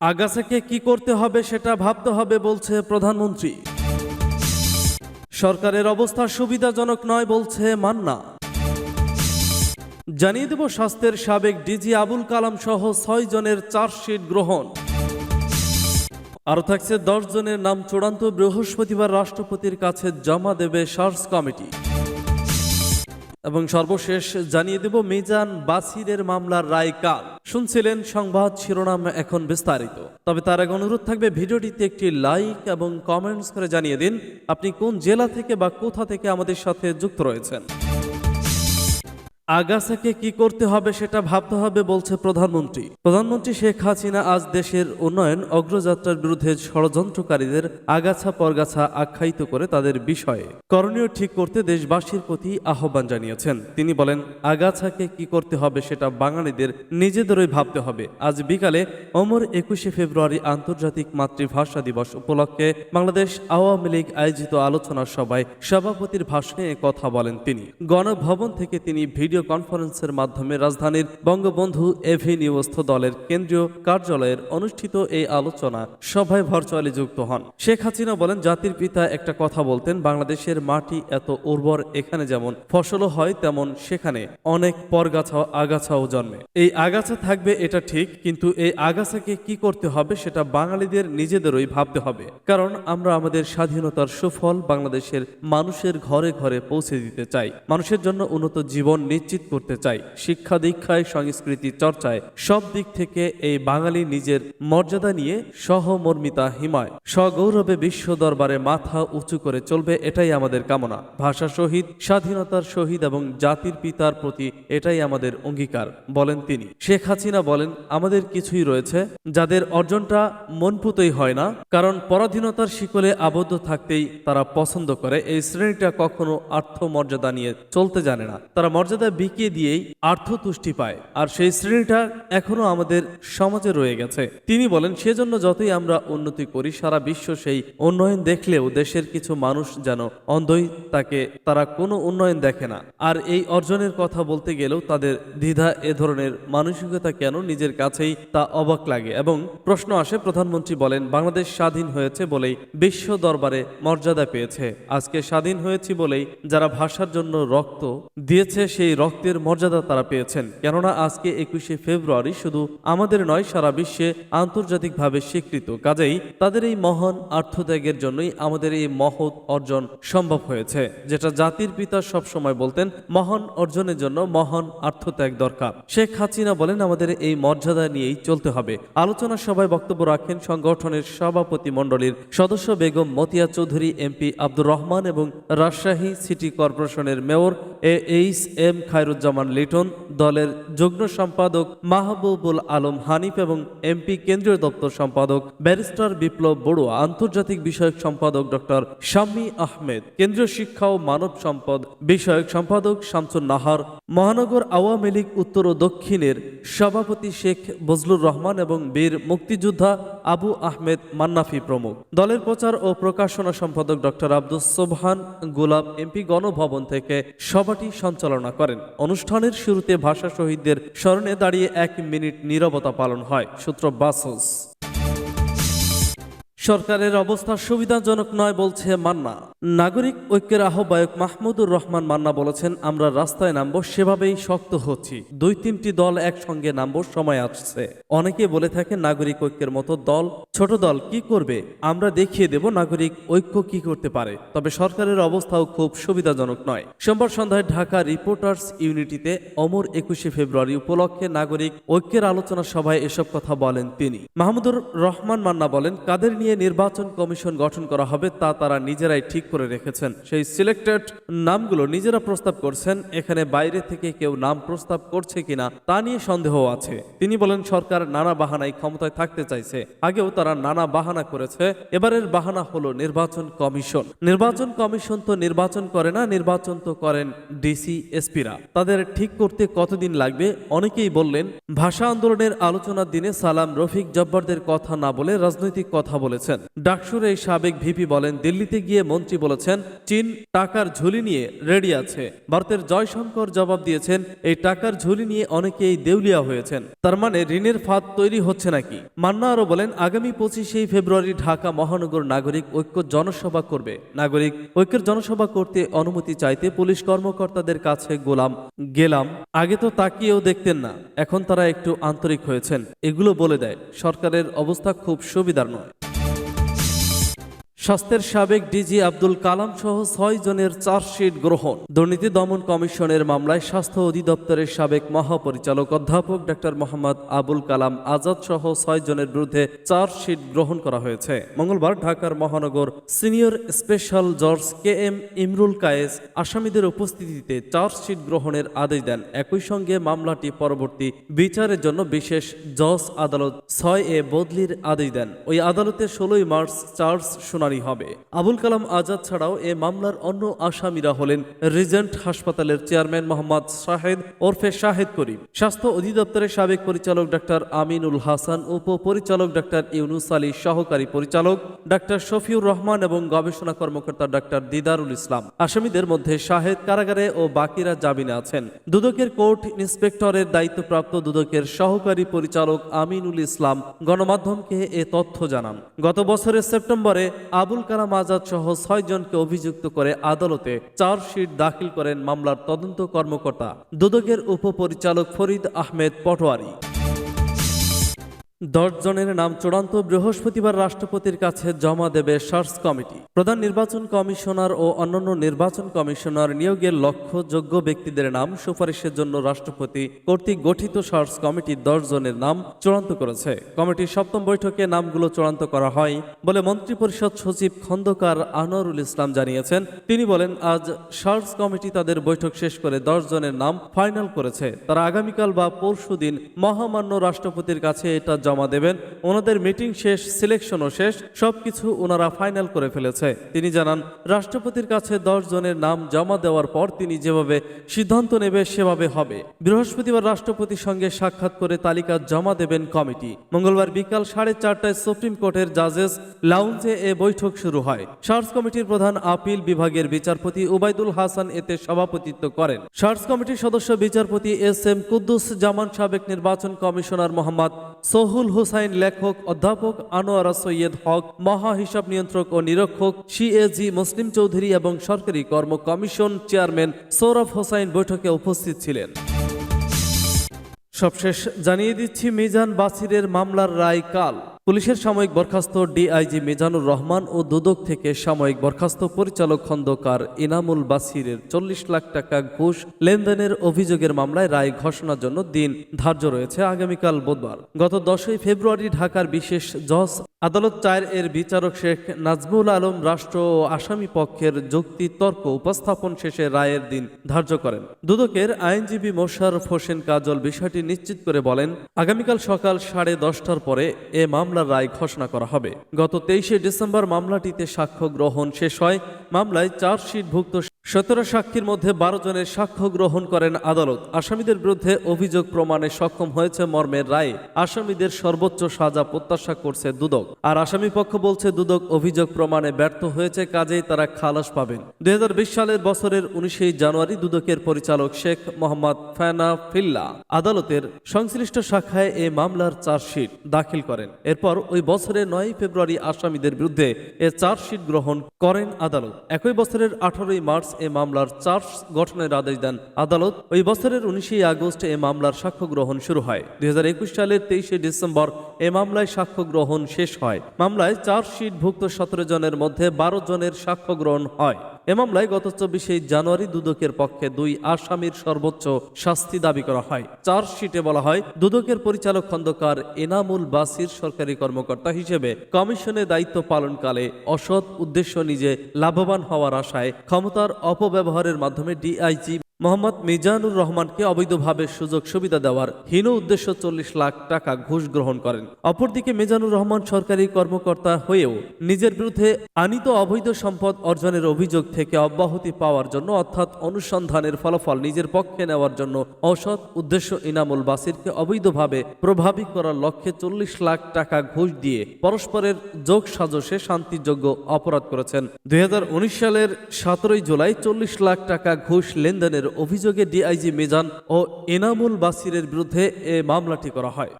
আগাছাকে কি করতে হবে সেটা ভাবতে হবে বলছে প্রধানমন্ত্রী। সরকারের অবস্থা সুবিধাজনক নয় বলছে মান্না। জানিয়ে দেব স্বাস্থ্যের সাবেক ডিজি আবুল কালাম সহ ছয় জনের চার্জশিট গ্রহণ। আরও থাকছে দশ জনের নাম চূড়ান্ত বৃহস্পতিবার রাষ্ট্রপতির কাছে জমা দেবে সার্চ কমিটি। এবং সর্বশেষ জানিয়ে দেব মিজান বাসিরের মামলার রায় কাল শুনছিলেন সংবাদ শিরোনাম এখন বিস্তারিত। তবে তার এক অনুরোধ থাকবে ভিডিওটিতে একটি লাইক এবং কমেন্টস করে জানিয়ে দিন, আপনি কোন জেলা থেকে বা কোথা থেকে আমাদের সাথে যুক্ত রয়েছেন। আগাছাকে কি করতে হবে সেটা ভাবতে হবে বলছে প্রধানমন্ত্রী। প্রধানমন্ত্রী শেখ হাসিনা আজ দেশের উন্নয়ন, অগ্রযাত্রার বিরুদ্ধে ষড়যন্ত্রকারীদের আগাছা পরগাছা আখ্যায়িত করে তাদের বিষয়ে। করণীয় ঠিক করতে দেশবাসীর প্রতি আহ্বান জানিয়েছেন। তিনি বলেন, আগাছাকে কি করতে হবে সেটা বাঙালিদের নিজেদেরই ভাবতে হবে। আজ বিকালে অমর একুশে ফেব্রুয়ারি আন্তর্জাতিক মাতৃভাষা দিবস উপলক্ষে বাংলাদেশ আওয়ামী লীগ আয়োজিত আলোচনা সভায় সভাপতির ভাষণে কথা বলেন তিনি। গণভবন থেকে তিনি ভিডিও কনফারেন্সের মাধ্যমে রাজধানীর বঙ্গবন্ধু এভিনিউস্থ দলের কেন্দ্রীয় কার্যালয়ের অনুষ্ঠিত এই আলোচনা সভায় ভার্চুয়ালি যুক্ত হন। শেখ হাসিনা বলেন, জাতির পিতা একটা কথা বলতেন, বাংলাদেশের মাটি এত উর্বর, এখানে যেমন ফসলও হয়, তেমন সেখানে অনেক পরগাছা আগাছাও জন্মে। এই আগাছা থাকবে, এটা ঠিক, কিন্তু এই আগাছাকে কি করতে হবে, সেটা বাঙালিদের নিজেদেরই ভাবতে হবে। কারণ আমরা আমাদের স্বাধীনতার সুফল বাংলাদেশের মানুষের ঘরে ঘরে পৌঁছে দিতে চাই। মানুষের জন্য উন্নত জীবন নিশ্চিত করতে চাই। শিক্ষা দীক্ষায়, সংস্কৃতি চর্চায়, সব দিক থেকে এই বাঙালি নিজের মর্যাদা নিয়ে সহমর্মিতা, হিমায়। সগৌরবে বিশ্ব দরবারে মাথা উঁচু করে চলবে এটাই আমাদের কামনা। ভাষা শহীদ, স্বাধীনতার শহীদ এবং জাতির পিতার প্রতি এটাই আমাদের অঙ্গীকার, বলেন তিনি। শেখ হাসিনা বলেন, আমাদের কিছুই রয়েছে, যাদের অর্জনটা মনপুতই হয় না, কারণ পরাধীনতার শিকলে আবদ্ধ থাকতেই তারা পছন্দ করে। এই শ্রেণীটা কখনো আর্থ মর্যাদা নিয়ে চলতে জানে না। তারা মর্যাদা বিকিয়ে দিয়েই আর্থ তুষ্টি পায়। আর সেই শ্রেণীটা এখনও আমাদের সমাজে রয়ে গেছে। তিনি বলেন, সেজন্য যতই আমরা উন্নতি করি, সারা বিশ্ব সেই উন্নয়ন দেখলেও দেশের কিছু মানুষ যেন অন্ধই, তাকে তারা কোনো উন্নয়ন দেখে না। আর এই অর্জনের কথা বলতে গেলেও তাদের দ্বিধা এ ধরনের মানসিকতা কেন নিজের কাছেই তা অবাক লাগে। এবং প্রশ্ন আসে, প্রধানমন্ত্রী বলেন, বাংলাদেশ স্বাধীন হয়েছে বলেই বিশ্ব দরবারে মর্যাদা পেয়েছে। আজকে স্বাধীন হয়েছি বলেই যারা ভাষার জন্য রক্ত দিয়েছে, সেই রক্তের মর্যাদা তারা পেয়েছেন। কেননা আজকে একুশে ফেব্রুয়ারি শুধু আমাদের নয়, সারা বিশ্বে আন্তর্জাতিকভাবে স্বীকৃত। কাজেই তাদের এই মহান আর্থত্যাগের জন্যই আমাদের এই মহৎ অর্জন সম্ভব হয়েছে, যেটা জাতির পিতা সব সময় বলতেন, মহান অর্জনের জন্য মহান আর্থত্যাগ দরকার। শেখ হাসিনা বলেন, আমাদের এই মর্যাদা নিয়েই চলতে হবে। আলোচনা সভায় বক্তব্য রাখেন সংগঠনের সভাপতি মণ্ডলীর সদস্য বেগম মতিয়া চৌধুরী, এমপি আব্দুর রহমান এবং রাজশাহী সিটি কর্পোরেশনের mayor A H M Khairuzzaman Liton, দলের যুগ্ম সম্পাদক মাহবুবুল আলম হানিফ এবং এমপি কেন্দ্রীয় দপ্তর সম্পাদক ব্যারিস্টার বিপ্লব বড়ুয়া, আন্তর্জাতিক বিষয়ক সম্পাদক ডক্টর শাম্মী আহমেদ, কেন্দ্রীয় শিক্ষা ও মানব সম্পদ বিষয়ক সম্পাদক শামসুন নাহার, মহানগর আওয়ামী লীগ উত্তর ও দক্ষিণের সভাপতি শেখ বজলুর রহমান এবং বীর মুক্তিযোদ্ধা আবু আহমেদ মান্নাফি প্রমুখ। দলের প্রচার ও প্রকাশনা সম্পাদক ডক্টর আব্দুস সোবহান গোলাপ এমপি গণভবন থেকে সভাটি সঞ্চালনা করেন। অনুষ্ঠানের শুরুতে ভাষা শহীদদের স্মরণে দাঁড়িয়ে এক মিনিট নীরবতা পালন হয়। সূত্র বাসস। সরকারের অবস্থা সুবিধাজনক নয় বলছে মান্না। নাগরিক ঐক্যের আহ্বায়ক মাহমুদুর রহমান মান্না বলেছেন, আমরা রাস্তায় নামবো, সেভাবেই শক্ত হচ্ছি। দুই তিনটি দল একসঙ্গে নামবো, সময় আসছে। অনেকে বলে থাকে নাগরিক ঐক্যের মতো দল, ছোট দল কি করবে? আমরা দেখিয়ে দেব নাগরিক ঐক্য কি করতে পারে। তবে সরকারের অবস্থাও খুব সুবিধাজনক নয়। সোমবার সন্ধ্যায় ঢাকা রিপোর্টার্স ইউনিটিতে অমর একুশে ফেব্রুয়ারি উপলক্ষে নাগরিক ঐক্যের আলোচনা সভায় এসব কথা বলেন তিনি। মাহমুদুর রহমান মান্না বলেন, কাদের নিয়ে নির্বাচন কমিশন গঠন করা হবে, তা তারা নিজেরাই ঠিক করে রেখেছেন। সেই সিলেক্টেড নামগুলো নিজেরা প্রস্তাব করছেন, এখানে বাইরে থেকে কেউ নাম প্রস্তাব করছে কিনা তা নিয়ে সন্দেহ আছে। তিনি বলেন, সরকার নানা বাহানায় ক্ষমতায় থাকতে চাইছে, আগেও তারা নানা বাহানা করেছে, এবারের বাহানা হলো নির্বাচন কমিশন। নির্বাচন কমিশন তো নির্বাচন করে না, নির্বাচন তো করেন ডিসি, এসপিরা। তাদের ঠিক করতে কতদিন লাগবে? অনেকেই বললেন, ভাষা আন্দোলনের আলোচনার দিনে সালাম রফিক জব্বারদের কথা না বলে রাজনৈতিক কথা বলেছে করেছেন ডাকসুর এই সাবেক ভিপি বলেন, দিল্লিতে গিয়ে মন্ত্রী বলেছেন, চীন টাকার ঝুলি নিয়ে রেডি আছে। ভারতের জয়শঙ্কর জবাব দিয়েছেন, এই টাকার ঝুলি নিয়ে অনেকেই দেউলিয়া হয়েছেন। তার মানে ঋণের ফাঁদ তৈরি হচ্ছে নাকি? মান্না আরও বলেন, আগামী পঁচিশে ফেব্রুয়ারি ঢাকা মহানগর নাগরিক ঐক্য জনসভা করবে। নাগরিক ঐক্যের জনসভা করতে অনুমতি চাইতে পুলিশ কর্মকর্তাদের কাছে গোলাম। গেলাম, আগে তো তাকিয়েও দেখতেন না, এখন তারা একটু আন্তরিক হয়েছেন। এগুলো বলে দেয়, সরকারের অবস্থা খুব সুবিধার নয়। স্বাস্থ্যের সাবেক ডিজি আব্দুল কালাম সহ ছয় জনের চার্জশিট গ্রহণ। দুর্নীতি দমন কমিশনের মামলায় স্বাস্থ্য অধিদপ্তরের সাবেক মহাপরিচালক অধ্যাপক ডক্টর মোহাম্মদ আবুল কালাম আজাদ সহ ছয় জনের বিরুদ্ধে চার্জশিট গ্রহণ করা হয়েছে। মঙ্গলবার ঢাকার মহানগর সিনিয়র স্পেশাল জজ কে এম ইমরুল কায়েস আসামিদের উপস্থিতিতে চার্জশিট গ্রহণের আদেশ দেন। একই সঙ্গে মামলাটি পরবর্তী বিচারের জন্য বিশেষ জজ আদালত ছয় এ বদলির আদেশ দেন। ওই আদালতে ষোলোই মার্চ চার্জ শুনানি হবে। আবুল কালাম আজাদ ছাড়াও এ মামলার অন্য আসামিরা হলেন রিজেন্ট হাসপাতালের চেয়ারম্যান মোহাম্মদ শাহেদ ওরফে শাহেদ করিম। স্বাস্থ্য অধিদপ্তরের সাবেক পরিচালক ডাক্তার আমিনুল হাসান উপ পরিচালক ডাক্তার ইউনুস আলী, সহকারী পরিচালক ডাক্তার শফিউর রহমান এবং গবেষণা কর্মকর্তা ডাক্তার দিদারুল ইসলাম। আসামিদের মধ্যে শাহেদ কারাগারে ও বাকিরা জামিনে আছেন। দুদকের কোর্ট ইন্সপেক্টরের দায়িত্বপ্রাপ্ত দুদকের সহকারী পরিচালক আমিনুল ইসলাম গণমাধ্যমকে এ তথ্য জানান। গত বছরের সেপ্টেম্বরে আবুল কালাম আজাদ সহ ছয় জনকে অভিযুক্ত করে আদালতে চার্জশিট দাখিল করেন মামলার তদন্ত কর্মকর্তা। দুদকের উপপরিচালক ফরিদ আহমেদ পটোয়ারি। জনের নাম চূড়ান্ত বৃহস্পতিবার রাষ্ট্রপতির কাছে জমা দেবে সার্চ কমিটি। প্রধান নির্বাচন কমিশনার ও অন্যান্য নির্বাচন কমিশনার নিয়োগের লক্ষ্য যোগ্য ব্যক্তিদের নাম সুপারিশের জন্য রাষ্ট্রপতি কর্তৃক গঠিত সার্চ কমিটি দশ জনের নাম চূড়ান্ত করেছে। কমিটির সপ্তম বৈঠকে নামগুলো চূড়ান্ত করা হয় বলে মন্ত্রিপরিষদ সচিব খন্দকার আনোয়ারুল ইসলাম জানিয়েছেন। তিনি বলেন, আজ সার্চ কমিটি তাদের বৈঠক শেষ করে দশ জনের নাম ফাইনাল করেছে। তারা আগামীকাল বা পরশু দিন মহামান্য রাষ্ট্রপতির কাছে এটা জমা দেবেন। ওনাদের মিটিং শেষ, সিলেকশনও শেষ, সবকিছু ওনারা ফাইনাল করে ফেলেছে। তিনি জানান, রাষ্ট্রপতির কাছে দশ জনের নাম জমা দেওয়ার পর তিনি যেভাবে সিদ্ধান্ত নেবে, সেভাবে হবে। বৃহস্পতিবার রাষ্ট্রপতির সঙ্গে সাক্ষাৎ করে তালিকা জমা দেবেন কমিটি। মঙ্গলবার বিকাল সাড়ে চারটায় সুপ্রিম কোর্টের জাজেস লাউঞ্জে এ বৈঠক শুরু হয়। সার্চ কমিটির প্রধান আপিল বিভাগের বিচারপতি উবাইদুল হাসান এতে সভাপতিত্ব করেন। সার্চ কমিটির সদস্য বিচারপতি এস এম কুদ্দুস জামান সাবেক নির্বাচন কমিশনার মোহাম্মদ সোহুল হুসাইন লেখক, অধ্যাপক আনোয়ারা সৈয়দ হক মহা হিসাব নিয়ন্ত্রক ও নিরক্ষক, সিএজি মুসলিম চৌধুরী এবং সরকারি কর্ম কমিশন চেয়ারম্যান সৌরভ হোসাইন বৈঠকে উপস্থিত ছিলেন। সবশেষ জানিয়ে দিচ্ছি, মিজান বাসিরের মামলার রায় কাল। পুলিশের সাময়িক বরখাস্ত ডিআইজি মিজানুর রহমান ও দুদক থেকে সাময়িক বরখাস্ত পরিচালক খন্দকার ইনামুল বাসিরের চল্লিশ লাখ টাকা ঘুষ লেনদেনের অভিযোগের মামলায় রায় ঘোষণার জন্য দিন ধার্য রয়েছে আগামীকাল বুধবার। গত দশই ফেব্রুয়ারি ঢাকার বিশেষ জজ আদালত চায়ের এর বিচারক শেখ নাজমুল আলম রাষ্ট্র ও আসামি পক্ষের যুক্তি তর্ক উপস্থাপন শেষে রায়ের দিন ধার্য করেন। দুদকের আইনজীবী মোশারফ হোসেন কাজল বিষয়টি নিশ্চিত করে বলেন, আগামীকাল সকাল সাড়ে দশটার পরে এ মামলার রায় ঘোষণা করা হবে। গত তেইশে ডিসেম্বর মামলাটিতে সাক্ষ্য গ্রহণ শেষ হয়। মামলায় চার্জশিটভুক্ত সতেরো সাক্ষীর মধ্যে বারো জনের সাক্ষ্য গ্রহণ করেন আদালত। আসামিদের বিরুদ্ধে অভিযোগ প্রমাণে সক্ষম হয়েছে মর্মের রায়ে। আসামিদের সর্বোচ্চ সাজা প্রত্যাশা করছে দুদক। আর আসামি পক্ষ বলছে, দুদক অভিযোগ প্রমাণে ব্যর্থ হয়েছে, কাজেই তারা খালাস পাবেন। দুই হাজার বিশ সালের বছরের উনিশে জানুয়ারি দুদকের পরিচালক শেখ মোহাম্মদ ফায়না ফিল্লা আদালতের সংশ্লিষ্ট শাখায় এ মামলার চার্জশিট দাখিল করেন। এরপর ওই বছরের নয় ফেব্রুয়ারি আসামিদের বিরুদ্ধে এ চার্জশিট গ্রহণ করেন আদালত। একই বছরের আঠারোই মার্চ এ মামলার চার্জ গঠনের আদেশ দেন আদালত। ওই বছরের উনিশে আগস্ট এ মামলার সাক্ষ্য গ্রহণ শুরু হয়। দুই হাজার একুশ সালের তেইশে ডিসেম্বর এ মামলায় সাক্ষ্য গ্রহণ শেষ হয়। মামলায় চার্জশিটভুক্ত সতেরো জনের মধ্যে বারো জনের সাক্ষ্য গ্রহণ হয়। এ মামলায় গত চব্বিশে জানুয়ারি দুদকের পক্ষে দুই আসামির সর্বোচ্চ শাস্তি দাবি করা হয়। চার্জশিটে বলা হয়, দুদকের পরিচালক খন্দকার এনামুল বাসির সরকারি কর্মকর্তা হিসেবে কমিশনে দায়িত্ব পালনকালে অসৎ উদ্দেশ্য নিজে লাভবান হওয়ার আশায় ক্ষমতার অপব্যবহারের মাধ্যমে ডিআইজি মোহাম্মদ মিজানুর রহমানকে অবৈধভাবে সুযোগ সুবিধা দেওয়ার হীন উদ্দেশ্য চল্লিশ লাখ টাকা ঘুষ গ্রহণ করেন। অপরদিকে মিজানুর রহমান সরকারি কর্মকর্তা হয়েও নিজের বিরুদ্ধে আনিত অবৈধ সম্পদ অর্জনের অভিযোগ থেকে অব্যাহতি পাওয়ার জন্য অর্থাৎ অনুসন্ধানের ফলাফল নিজের পক্ষে নেওয়ার জন্য অসৎ উদ্দেশ্য ইনামুল বাসিরকে অবৈধভাবে প্রভাবিত করার লক্ষ্যে চল্লিশ লাখ টাকা ঘুষ দিয়ে পরস্পরের যোগ সাজসে শান্তিযোগ্য অপরাধ করেছেন। দুই হাজার উনিশ সালের সতেরোই জুলাই চল্লিশ লাখ টাকা ঘুষ লেনদেনের অভিযোগে ডিআইজি মিজান ও এনামুল বাসিরের বিরুদ্ধে এ মামলাটি করা হয়।